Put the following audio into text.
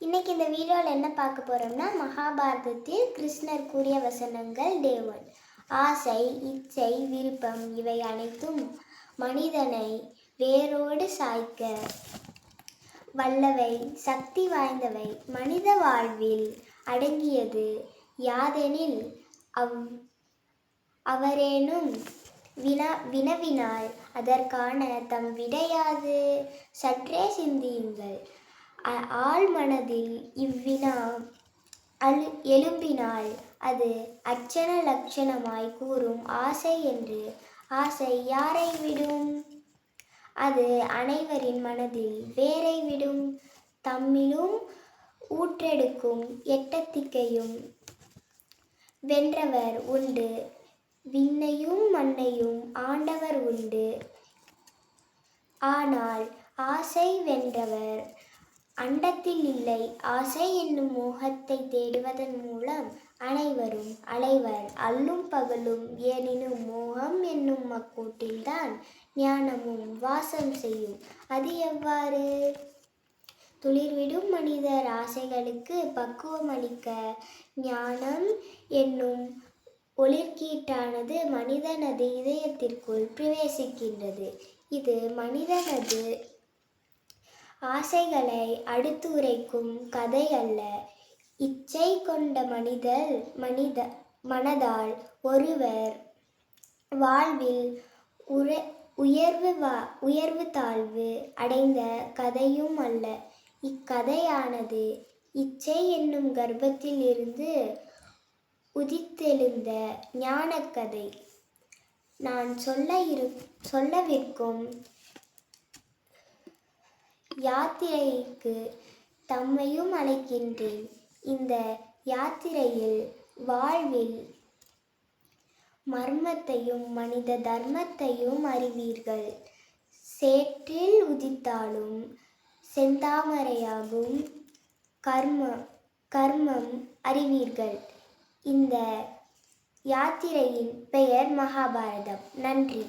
இன்னைக்கு இந்த வீடியோவில் என்ன பார்க்க போகிறோம்னா மகாபாரதத்தில் கிருஷ்ணர் கூறிய வசனங்கள் தேவன் ஆசை இச்சை விருப்பம் இவை அனைத்தும் மனிதனை வேரோடு சாய்க்க வல்லவை சக்தி வாய்ந்தவை. மனித வாழ்வில் அடங்கியது யாதெனில் அவ் அவரேனும் வினா வினவினால் அதற்கான தம் விடையாது. சற்றே சிந்தியுங்கள். அ- மனதில் இவ்வினா அழு எழும்பினால் அது அச்சன லட்சணமாய் கூறும் ஆசை என்று. ஆசை யாரை விடும்? அது அனைவரின் மனதில் வேரை விடும். தம்மிலும் ஊற்றெடுக்கும் எட்டத்திக்கையும் வென்றவர் உண்டு. விண்ணையும் மண்ணையும் ஆண்டவர் உண்டு. ஆனால் ஆசை வென்றவர் அண்டத்தில் இல்லை. ஆசை என்னும் மோகத்தை தேடுவதன் மூலம் அனைவரும் அலைவர். அல்லும் பகலும் ஏனினும் மோகம் என்னும் மக்கூட்டில்தான் ஞானமும் வாசம் செய்யும். அது எவ்வாறு? துளிர்விடும் மனிதர் ஆசைகளுக்கு பக்குவம் அளிக்க ஞானம் என்னும் ஒளிர்கீட்டானது மனிதனது இதயத்திற்குள் பிரவேசிக்கின்றது. இது மனிதனது ஆசைகளை அடுத்து உரைக்கும் கதை அல்ல. இச்சை கொண்ட மனிதர் மனித மனதால் ஒருவர் வாழ்வில் உரை உயர்வு வா உயர்வு தாழ்வு அடைந்த கதையும் அல்ல. இக்கதையானது இச்சை என்னும் கர்ப்பத்தில் இருந்து உதித்தெழுந்த ஞானக்கதை. நான் சொல்ல இரு சொல்லவிருக்கும் யாத்திரைக்கு தம்மையும் அழைக்கின்றேன். இந்த யாத்திரையில் வாழ்வில் மர்மத்தையும் மனித தர்மத்தையும் அறிவீர்கள். சேற்றில் உதித்தாலும் செந்தாமரையாகும் கர்ம கர்மம் அறிவீர்கள். இந்த யாத்திரையின் பெயர் மகாபாரதம். நன்றி.